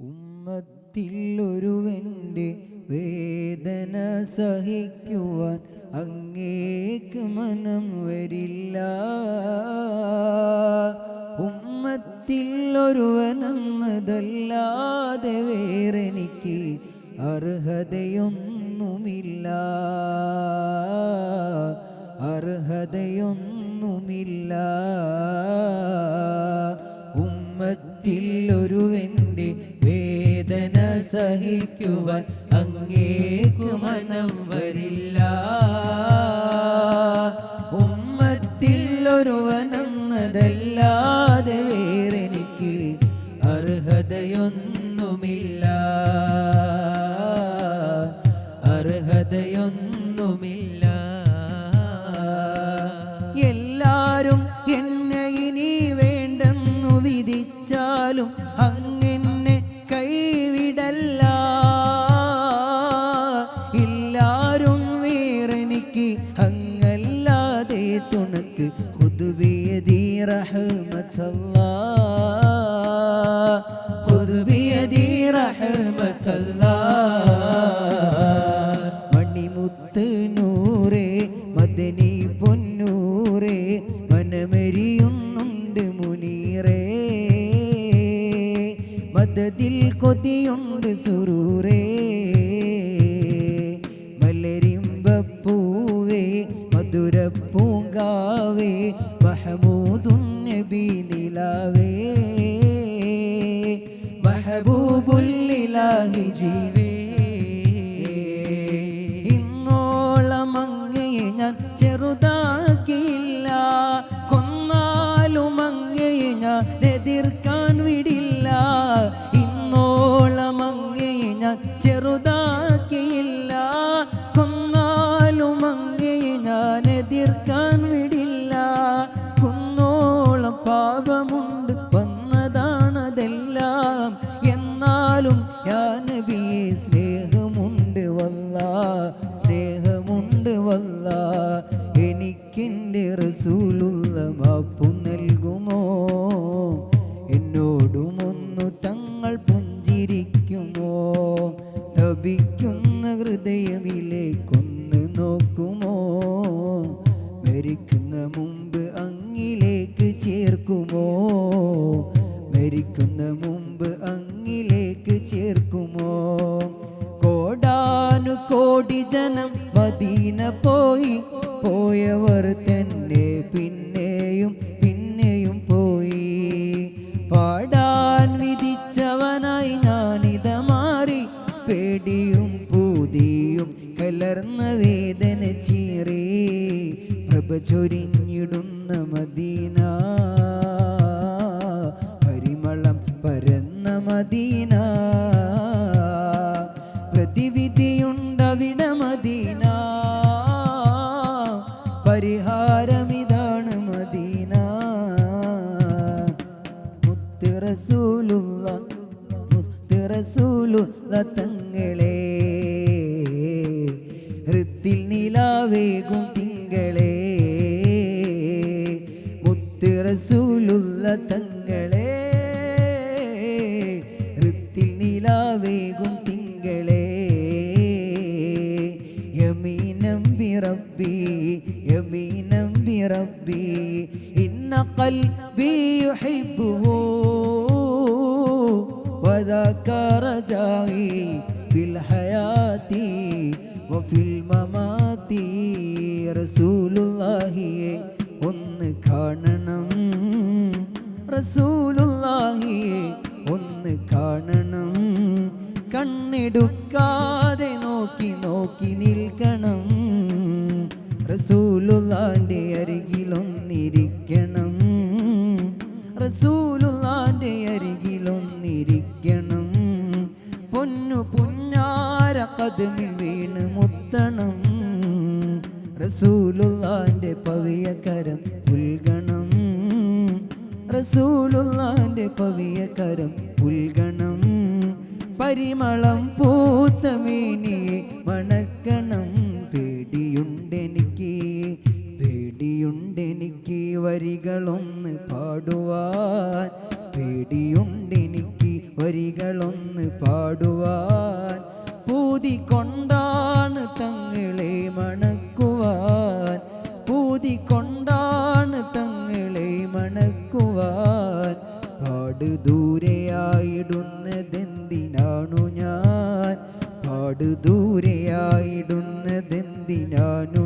ഉമ്മത്തിൽ ഒരുവന്റെ വേദന സഹിക്കുവാൻ അങ്ങേക്ക് മനം വരില്ല. ഉമ്മത്തിൽ ഒരുവനെന്നതല്ലാതെ വേറെനിക്ക് അർഹതയൊന്നുമില്ല. അർഹതയൊന്നുമില്ല. സഹിക്കുവാൻ അങ്ങേക്കു മനം വരില്ല. ഉമ്മത്തിൽ ഒരുവനെന്നതല്ലാതെ വേറെനിക്ക് അർഹതയൊന്നുമില്ല. അർഹതയൊന്നുമില്ല. എല്ലാരും എന്നെ ഇനി വേണ്ടെന്നു വിധിച്ചാലും മദതിൽ കൊതിയുണ്ട് സുറൂറേ. മലരിമ്പപ്പൂവേ മധുരപ്പൂങ്കാവേ മഹമൂദുൻ നബി നിലാവേ. മഹബൂബുല്ലിലാഹി ജീവേ Ya Nebi കോടി ജനം മദീന പോയി. പോയവർ തന്നെ പിന്നെയും പിന്നെയും പോയി. പാടാൻ വിധിച്ചവനായി ഞാനിത മാറി. പേടിയും പൂതിയും കലർന്ന വേദന ചീറി. പ്രഭ ചൊരിഞ്ഞിടുന്ന മദീന. പരിമളം പരന്ന മദീന. റസൂലുള്ള തങ്ങളെ ഋത്തിൽ നിലാവേകും തിങ്കളെ. മുത്ത് റസൂലുള്ള തങ്ങളെ ഋത്തിൽ നിലാവേകും തിങ്കളെ. യമീനം ബിറബ്ബി യമീനം ബിറബ്ബി ഇന്ന ബി യുഹിബ്ബുഹു. وذاك رجائي في الحياة وفي الممات رسول الله ഒന്ന് കാണണം റസൂലുള്ളാഹിയെ ഒന്ന് കാണണം കണ്ണെടുക്കാതെ നോക്കി നോക്കി നിൽക്കണം റസൂലുള്ളാന്റെ പുന്നാര കതുമിൽ വീണ് മുത്തണം. റസൂലുള്ളാന്റെ പവിയകരം പുൽഗണം. റസൂലുള്ളാന്റെ പവിയകരം പുൽഗണം. പരിമളം പൂത്ത മീനിയെ മണക്കണം. പേടിയുണ്ടെനിക്ക് പേടിയുണ്ടെനിക്ക് വരികളൊന്ന് പാടുവാൻ. പേടിയുണ്ടെനിക്ക് വരികളൊന്ന് പാടുവാൻ പൂതി കൊണ്ടാണ് തങ്ങളെ മണക്കുവാൻ പൂതി കൊണ്ടാണ് തങ്ങളെ മണക്കുവാൻ. പാട് ദൂരെയായിടുന്നതെന്തിനാണു ഞാൻ? പാട് ദൂരെയായിടുന്നതെന്തിനാണു